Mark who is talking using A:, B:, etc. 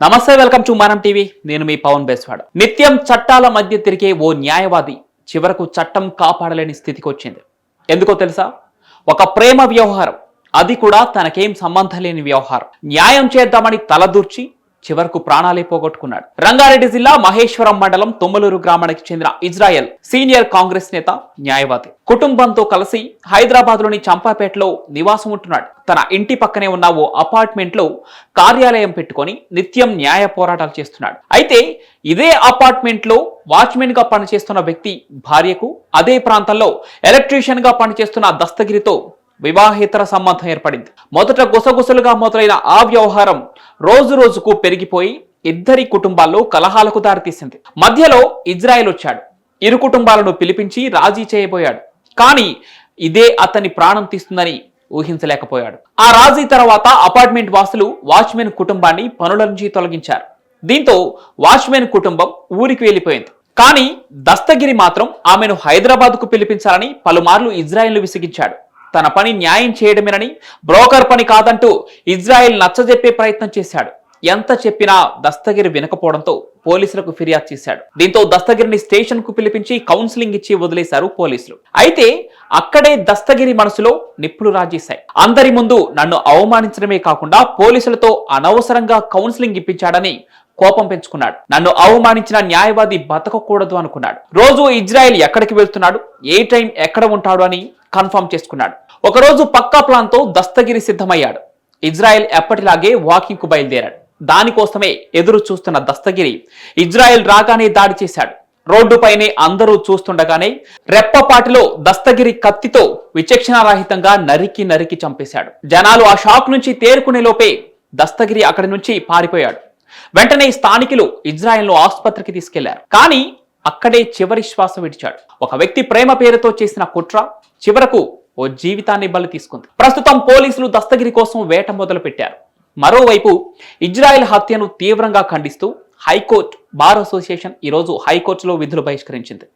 A: నమస్తే welcome to మనం TV. నేను మీ పవన్ బెస్వాడ. నిత్యం చట్టాల మధ్య తిరిగే ఓ న్యాయవాది చివరకు చట్టం కాపాడలేని స్థితికి వచ్చింది ఎందుకో తెలుసా? ఒక ప్రేమ వ్యవహారం. అది కూడా తనకేం సంబంధం లేని వ్యవహారం. న్యాయం చేద్దామని తలదూర్చి చివరకు ప్రాణాలే పోగొట్టుకున్నాడు. రంగారెడ్డి జిల్లా మహేశ్వరం మండలం తొమ్మలూరు గ్రామానికి చెందిన ఇజ్రాయెల్ సీనియర్ కాంగ్రెస్ నేత న్యాయవాది. కుటుంబంతో కలిసి హైదరాబాద్లోని చంపాపేటలో నివాసం ఉంటున్నాడు. తన ఇంటి పక్కనే ఉన్న ఓ అపార్ట్మెంట్లో కార్యాలయం పెట్టుకొని నిత్యం న్యాయ పోరాటాలు చేస్తున్నాడు. అయితే ఇదే అపార్ట్మెంట్లో వాచ్మెన్గా పనిచేస్తున్న వ్యక్తి భార్యకు అదే ప్రాంతంలో ఎలక్ట్రీషియన్గా పనిచేస్తున్న దస్తగిరితో వివాహేతర సంబంధం ఏర్పడింది. మొదట గుసగుసలుగా మొదలైన ఆ వ్యవహారం రోజు రోజుకు పెరిగిపోయి ఇద్దరి కుటుంబాల్లో కలహాలకు దారితీసింది. మధ్యలో ఇజ్రాయెల్ వచ్చాడు. ఇరు కుటుంబాలను పిలిపించి రాజీ చేయబోయాడు. కానీ ఇదే అతని ప్రాణం తీస్తుందని ఊహించలేకపోయాడు. ఆ రాజీ తర్వాత అపార్ట్మెంట్ వాసులు వాచ్మెన్ కుటుంబాన్ని పనుల నుంచి తొలగించారు. దీంతో వాచ్మెన్ కుటుంబం ఊరికి వెళ్ళిపోయింది. కానీ దస్తగిరి మాత్రం ఆమెను హైదరాబాద్కు పిలిపించాలని పలుమార్లు ఇజ్రాయెల్ను విసిగించాడు. తన పని న్యాయం చేయడమేనని బ్రోకర్ పని కాదంటూ ఇజ్రాయెల్ నచ్చజెప్పే ప్రయత్నం చేశాడు. ఎంత చెప్పినా దస్తగిరి వినకపోవడంతో పోలీసులకు ఫిర్యాదు చేశాడు. దీంతో దస్తగిరిని స్టేషన్కు పిలిపించి కౌన్సిలింగ్ ఇచ్చి వదిలేశారు పోలీసులు. అయితే అక్కడే దస్తగిరి మనసులో నిప్పులు రాజేశాయి. అందరి ముందు నన్ను అవమానించడమే కాకుండా పోలీసులతో అనవసరంగా కౌన్సిలింగ్ ఇప్పించాడని కోపం పెంచుకున్నాడు. నన్ను అవమానించిన న్యాయవాది బతకకూడదు అనుకున్నాడు. రోజు ఇజ్రాయెల్ ఎక్కడికి వెళ్తున్నాడు? ఏ టైం ఎక్కడ ఉంటాడు అని కన్ఫర్మ్ చేసుకున్నాడు. ఒకరోజు పక్కా ప్లాన్తో దస్తగిరి సిద్ధమయ్యాడు. ఇజ్రాయెల్ ఎప్పటిలాగే వాకింగ్కు బయలుదేరాడు. దానికోసమే ఎదురు చూస్తున్న దస్తగిరి ఇజ్రాయెల్ రాగానే దాడి చేశాడు. రోడ్డుపైనే అందరూ చూస్తుండగానే రెప్పపాటిలో దస్తగిరి కత్తితో విచక్షణారహితంగా నరికి నరికి చంపేశాడు. జనాలు ఆ షాక్ నుంచి తేరుకునే లోపే దస్తగిరి అక్కడి నుంచి పారిపోయాడు. వెంటనే స్థానికులు ఇజ్రాయెల్ను ఆసుపత్రికి తీసుకెళ్ళారు. కానీ అక్కడే చివరి శ్వాస విడిచాడు. ఒక వ్యక్తి ప్రేమ పేరుతో చేసిన కుట్ర చివరకు ఓ జీవితాన్ని బలి తీసుకుంది. ప్రస్తుతం పోలీసులు దస్తగిరి కోసం వేట మొదలు పెట్టారు మరోవైపు ఇజ్రాయెల్ హత్యను తీవ్రంగా ఖండిస్తూ హైకోర్టు బార్ అసోసియేషన్ ఈరోజు హైకోర్టులో విధులు బహిష్కరించింది.